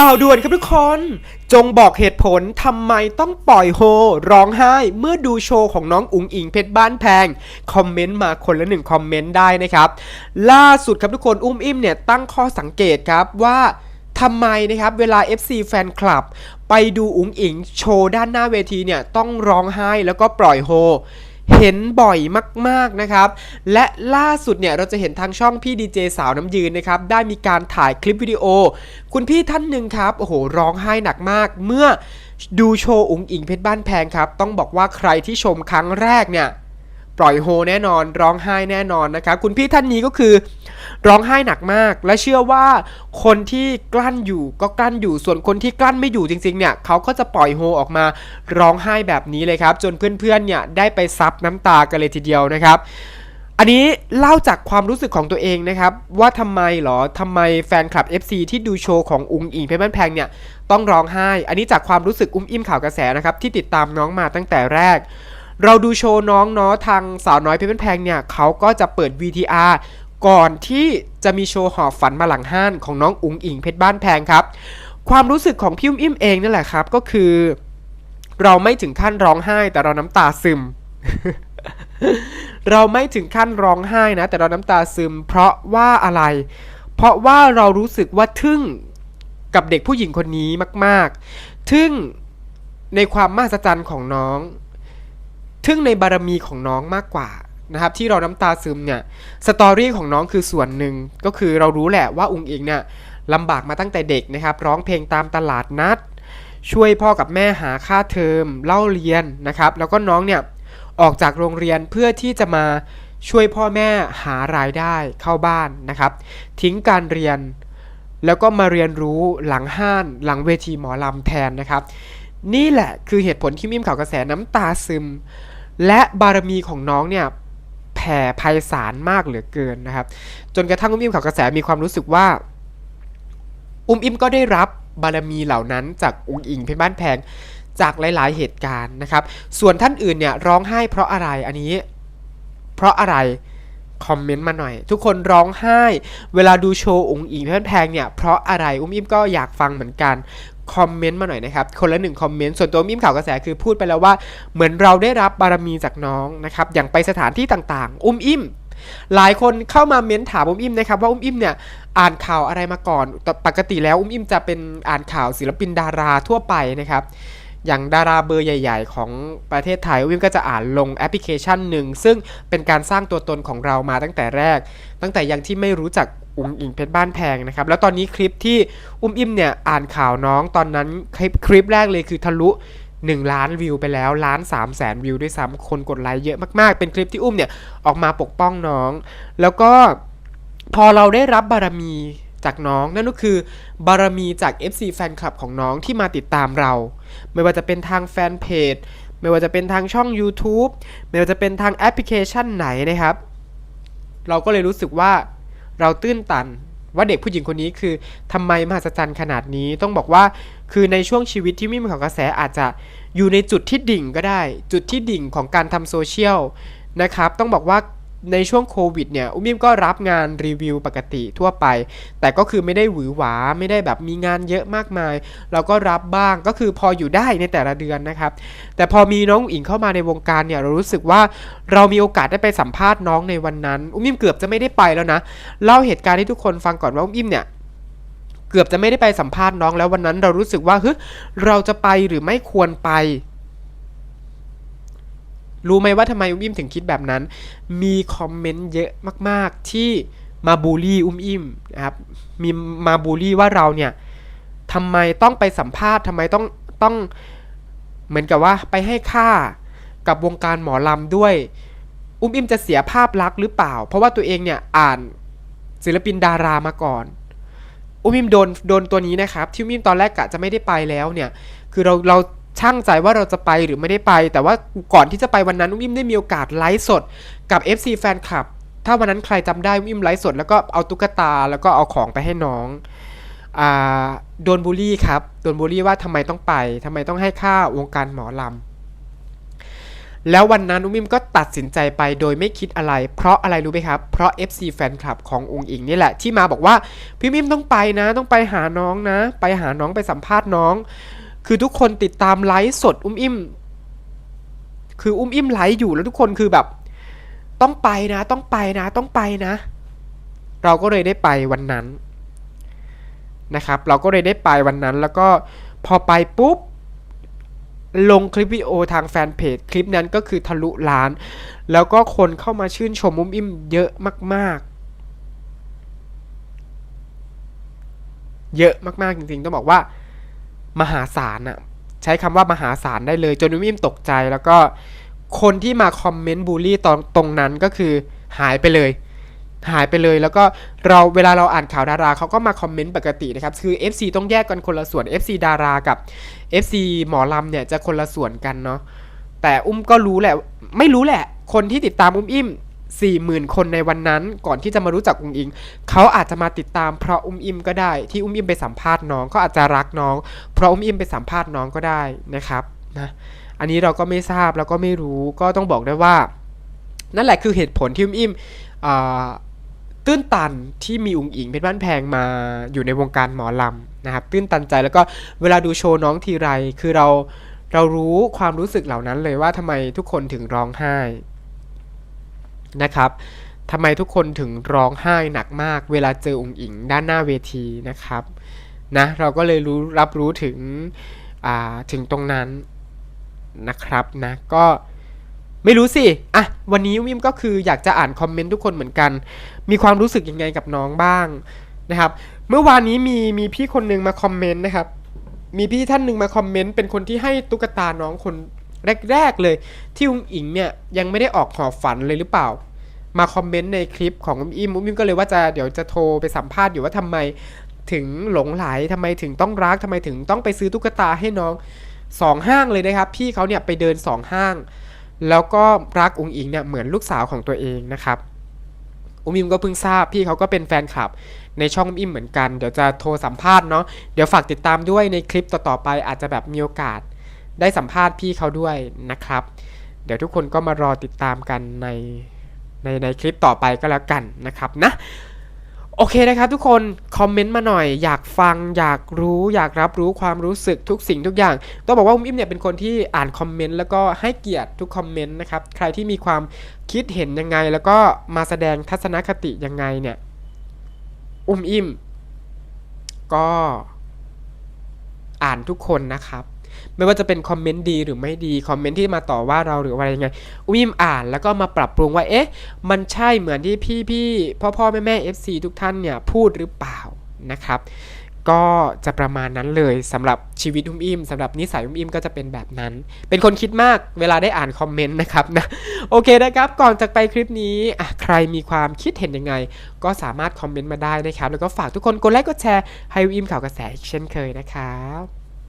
ข่าวด่วนครับทุกคน จงบอกเหตุผลทำไมต้องปล่อยโฮ ร้องไห้เมื่อดูโชว์ของน้องอุ๋งอิงเพชรบ้านแพง คอมเมนต์มาคนละหนึ่งคอมเมนต์ได้นะครับ ล่าสุดครับทุกคนอุ้มอิ่มเนี่ยตั้งข้อสังเกตครับว่าทำไมนะครับเวลา FC แฟนคลับ ไปดูอุ๋งอิงโชว์ด้านหน้าเวทีเนี่ยต้องร้องไห้แล้วก็ปล่อยโฮ เห็นบ่อยมากๆนะครับ และล่าสุดเนี่ยเราจะเห็นทางช่องพี่ดีเจสาวน้ำยืนนะครับได้มีการถ่ายคลิปวิดีโอ คุณพี่ท่านหนึ่งครับโอ้โหร้องไห้หนักมาก เมื่อดูโชว์อุ๋งอิงเพชรบ้านแพงครับ ต้องบอกว่าใครที่ชมครั้งแรกเนี่ย ปล่อยโฮแน่นอน ร้องไห้แน่นอนนะครับคุณพี่ท่านนี้ก็คือ ร้องไห้หนักมาก และเชื่อว่าคนที่กลั้นอยู่ก็กลั้นอยู่ส่วนคนที่กลั้นไม่อยู่จริงๆเนี่ยเขาก็จะปล่อยโฮออกมาร้องไห้แบบนี้เลยครับ จนเพื่อนๆเนี่ยได้ไปซับน้ำตากันเลยทีเดียวนะครับอันนี้เล่าจากความรู้สึกของตัวเองนะครับ ว่าทำไมเหรอทำไมแฟนคลับ FC ที่ดูโชว์ของอุงอิงเพชรบ้านแพงเนี่ยต้องร้องไห้ อันนี้จากความรู้สึกอุ้มอิ่มข่าวกระแสนะครับที่ติดตามน้องมาตั้งแต่แรก เราดูโชว์น้องเนาะทางสาวน้อยเพชรบ้านแพงเนี่ยเขาก็จะเปิด VTR ก่อนที่จะมีโชว์หอบฝันมาหลังห้านของน้องอุงอิงเพชรบ้านแพงครับ ความรู้สึกของพี่อุ้มอิ่มเองนั่นแหละครับก็คือ เราไม่ถึงขั้นร้องไห้แต่เราน้ำตาซึม เราไม่ถึงขั้นร้องไห้นะ แต่เราน้ำตาซึม เพราะว่าอะไร เพราะว่าเรารู้สึกว่าทึ่งกับเด็กผู้หญิงคนนี้มาก ๆ ทึ่งในความมหัศจรรย์ของน้อง ทึ่งในบารมีของน้องมากกว่านะครับที่เราน้ำตาซึมเนี่ยสตอรี่ของน้องคือส่วนหนึ่งก็คือเรารู้แหละว่าอุงอิงเนี่ยลำบากมาตั้งแต่เด็กนะครับร้องเพลงตามตลาดนัด ช่วยพ่อกับแม่หาค่าเทอมเล่าเรียนนะครับ แล้วก็น้องเนี่ยออกจากโรงเรียนเพื่อที่จะมาช่วยพ่อแม่หารายได้เข้าบ้านนะครับ ทิ้งการเรียน แล้วก็มาเรียนรู้หลังห้านหลังเวทีหมอลำแทนนะครับ นี่แหละคือเหตุผลที่มิมข่าวกระแสน้ำตาซึม และบารมีของน้องเนี่ยแผ่ไพศาลมากเหลือเกินนะครับ จนกระทั่งอุ้มอิมข่าวกระแสมีความรู้สึกว่า อุ้มอิมก็ได้รับบารมีเหล่านั้นจากองค์อิงเพชรบ้านแพงจากหลาย ๆ เหตุการณ์นะครับ ส่วนท่านอื่นเนี่ยร้องไห้เพราะอะไรอันนี้ เพราะอะไร คอมเมนต์มาหน่อย ทุกคนร้องไห้ เวลาดูโชว์องค์อิงเพนแพงเนี่ยเพราะอะไรอุ้มอิมก็อยากฟังเหมือนกันคอมเมนต์มาหน่อยนะครับคนละหนึ่งคอมเมนต์ส่วนตัวอุ้มอิมข่าวกระแสคือพูดไปแล้วว่า เหมือนเราได้รับบารมีจากน้องนะครับอย่างไปสถานที่ต่างๆ อุ้มอิมหลายคนเข้ามาเม้นถามอุ้มอิมนะครับว่าอุ้มอิมเนี่ยอ่านข่าวอะไรมาก่อนปกติแล้วอุ้มอิมจะเป็นอ่านข่าวศิลปินดาราทั่วไปนะครับ อย่างดาราเบอร์ใหญ่ ๆ ของประเทศไทยอุ้มอิมก็จะอ่านลงแอปพลิเคชันหนึ่ง ซึ่งเป็นการสร้างตัวตนของเรามาตั้งแต่แรก ตั้งแต่ยังที่ไม่รู้จักอุ้งอิงเพชรบ้านแพงนะครับ แล้วตอนนี้คลิปที่อุ้มอิมเนี่ยอ่านข่าวน้องตอนนั้นคลิปคลิปแรกเลยคือทะลุ1 ล้านวิวไปแล้วล้าน3 0 0แสนวิวด้วยซ้ำคนกดไลค์เยอะมากๆ เป็นคลิปที่อุ้มเนี่ยออกมาปกป้องน้อง แล้วก็พอเราได้รับบารมี จากน้อง นั่นก็คือบารมีจาก FC แฟนคลับของน้องที่มาติดตามเรา ไม่ว่าจะเป็นทางแฟนเพจไม่ว่าจะเป็นทางช่อง YouTube ไม่ว่าจะเป็นทางแอปพลิเคชันไหนนะครับ เราก็เลยรู้สึกว่าเราตื้นตันว่าเด็กผู้หญิงคนนี้คือทำไมมหัศจรรย์ขนาดนี้ต้องบอกว่าคือในช่วงชีวิตที่ไม่มีข่าวกระแสอาจจะอยู่ในจุดที่ดิ่งก็ได้ จุดที่ดิ่งของการทำโซเชียลนะครับ ต้องบอกว่า ในช่วงโควิดเนี่ยอุ้มิมก็รับงานรีวิวปกติทั่วไป แต่ก็คือไม่ได้หวือหวาไม่ได้แบบมีงานเยอะมากมาย เราก็รับบ้างก็คือพออยู่ได้ในแต่ละเดือนนะครับ แต่พอมีน้องอิงเข้ามาในวงการเนี่ยเรารู้สึกว่าเรามีโอกาสได้ไปสัมภาษณ์น้องในวันนั้น อุ้มิมเกือบจะไม่ได้ไปแล้วนะเล่าเหตุการณ์ให้ทุกคนฟังก่อนว่าอุ้มิมเนี่ยเกือบจะไม่ได้ไปสัมภาษณ์น้องแล้ววันนั้นเรารู้สึกว่าเฮ้ยเราจะไปหรือไม่ควรไป รู้ไหมว่าทำไมอุ้มอิ่มถึงคิดแบบนั้น มีคอมเมนต์เยอะมาก ๆ ที่มาบูลลี่อุ้มอิ่มนะครับมีมาบูลลี่ว่าเราเนี่ยทำไมต้องไปสัมภาษณ์ทำไมต้องต้องเหมือนกับว่าไปให้ค่ากับวงการหมอลำด้วย อุ้มอิ่มจะเสียภาพลักษณ์หรือเปล่า เพราะว่าตัวเองเนี่ยอ่านศิลปินดารามาก่อน อุ้มอิ่มโดนโดนตัวนี้นะครับ ที่อุ้มอิ่มตอนแรกกะจะไม่ได้ไปแล้วเนี่ย คือเราเรา ช่างใจว่าเราจะไปหรือไม่ได้ไป แต่ว่าก่อนที่จะไปวันนั้นอุ้มอิมได้มีโอกาสไลฟ์สดกับ FC แฟนคลับ ถ้าวันนั้นใครจำได้อุ้มอิมไลฟ์สด แล้วก็เอาตุ๊กตาแล้วก็เอาของไปให้น้องอ่าโดนบูลลี่ครับ โดนบูลลี่ว่าทำไมต้องไปทำไมต้องให้ค่าวงการหมอลแล้ววันนั้นอุ้มอิมก็ตัดสินใจไปโดยไม่คิดอะไร เพราะอะไรรู้ไหมครับ เพราะ FC แฟนคลับขององค์อิงนี่แหละที่มาบอกว่าพี่มิมต้องไปนะ ต้องไปหาน้องนะ ไปหาน้องไปสัมภาษณ์น้อง คือทุกคนติดตามไลฟ์สดอุ้มอิ่ม คืออุ้มอิ่มไลฟ์อยู่แล้วทุกคนคือแบบ ต้องไปนะ ต้องไปนะ ต้องไปนะ เราก็เลยได้ไปวันนั้นนะครับ เราก็เลยได้ไปวันนั้นแล้วก็พอไปปุ๊บลงคลิปวิดีโอทางแฟนเพจคลิปนั้นก็คือทะลุล้าน แล้วก็คนเข้ามาชื่นชมมุ้มอิ่มเยอะมาก ๆ เยอะมากๆจริงๆ ต้องบอกว่า มหาศาลอะใช้คำว่ามหาศาลได้เลยจนมุ้มอิ่มตกใจแล้วก็คนที่มาคอมเมนต์บูลลี่ตอนตรงนั้นก็คือหายไปเลย หายไปเลยแล้วก็เราเวลาเราอ่านข่าวดาราเขาก็มาคอมเมนต์ปกตินะครับ คือ FC ต้องแยกกันคนละส่วน FC ดารากับ FC หมอลำเนี่ยจะคนละส่วนกันเนาะแต่อุ้มก็รู้แหละ ไม่รู้แหละ คนที่ติดตามอุ้มอิ่ม สี่หมื่นคนในวันนั้น ก่อนที่จะมารู้จักอุ้งอิง เขาอาจจะมาติดตามเพราะอุ้มอิมก็ได้ ที่อุ้มอิมไปสัมภาษณ์น้องก็อาจจะรักน้อง เพราะอุ้มอิมไปสัมภาษณ์น้องก็ได้นะครับนะอันนี้เราก็ไม่ทราบแล้วก็ไม่รู้ก็ต้องบอกได้ว่า นั่นแหละคือเหตุผลที่อุ้มอิมอ่าตื้นตันที่มีอุ้งอิงเป็นบ้านแพงมาอยู่ในวงการหมอลำนะครับตื้นตันใจแล้วก็เวลาดูโชว์น้องทีไรคือเราเรารู้ความรู้สึกเหล่านั้นเลยว่าทำไมทุกคนถึงร้องไห้ นะครับทำไมทุกคนถึงร้องไห้หนักมาก เวลาเจออุงอิงด้านหน้าเวทีนะครับนะเราก็เลยรู้รับรู้ถึงถึงตรงนั้นนะครับนะก็ไม่รู้สิ อะ วันนี้วิมก็คืออยากจะอ่านคอมเมนต์ทุกคนเหมือนกัน มีความรู้สึกยังไงกับน้องบ้างนะครับ เมื่อวานนี้มีมีพี่คนหนึ่งมาคอมเมนต์นะครับ มีพี่ท่านหนึ่งมาคอมเมนต์เป็นคนที่ให้ตุ๊กตาน้องคน แรก ๆ เลย ที่อุ้งอิงเนี่ยยังไม่ได้ออกหอฝันเลยหรือเปล่า มาคอมเมนต์ในคลิปของอุ้มอิมอุ้มอิมก็เลยว่าจะเดี๋ยวจะโทรไปสัมภาษณ์อยู่ว่าทำไมถึงหลงไหลทำไมถึงต้องรักทำไมถึงต้องไปซื้อตุ๊กตาให้น้องสองห้างเลยนะครับ พี่เขาเนี่ยไปเดินสองห้าง แล้วก็รักอุงอิงเนี่ยเหมือนลูกสาวของตัวเองนะครับอุมอิมก็เพิ่งทราบพี่เขาก็เป็นแฟนคลับ ในช่องอุมอิมเหมือนกัน เดี๋ยวจะโทรสัมภาษณ์เนาะเดี๋ยวฝากติดตามด้วยในคลิปต่อๆไปอาจจะแบบมีโอกาส ได้สัมภาษณ์พี่เขาด้วยนะครับ เดี๋ยวทุกคนก็มารอติดตามกันในในในคลิปต่อไปก็แล้วกันนะครับนะโอเคนะครับทุกคนคอมเมนต์มาหน่อยอยากฟังอยากรู้อยากรับรู้ความรู้สึกทุกสิ่งทุกอย่าง ต้องบอกว่าอุ้มอิมเนี่ยเป็นคนที่อ่านคอมเมนต์แล้วก็ให้เกียรติทุกคอมเมนต์นะครับใครที่มีความคิดเห็นยังไง แล้วก็มาแสดงทัศนคติยังไงเนี่ยอุ้มอิมก็อ่านทุกคนนะครับ ไม่ว่าจะเป็นคอมเมนต์ดีหรือไม่ดี คอมเมนต์ที่มาต่อว่าเราหรืออะไรยังไงอุ้มอิมอ่านแล้วก็มาปรับปรุงว่าเอ๊ะ มันใช่เหมือนที่พี่พี่พ่อพ่อแม่แม่ FC ทุกท่านเนี่ยพูดหรือเปล่านะครับ ก็จะประมาณนั้นเลยสำหรับชีวิตอุ้มอิ่มสำหรับนิสัยอุ้มอิ่มก็จะเป็นแบบนั้น เป็นคนคิดมากเวลาได้อ่านคอมเมนต์นะครับนะโอเคนะครับ ก่อนจากไปคลิปนี้ใครมีความคิดเห็นยังไง ก็สามารถคอมเมนต์มาได้นะครับ แล้วก็ฝากทุกคนกดไลค์กดแชร์ให้อุ้มอิ่มข่าวกระแสอีกเช่นเคยนะครับ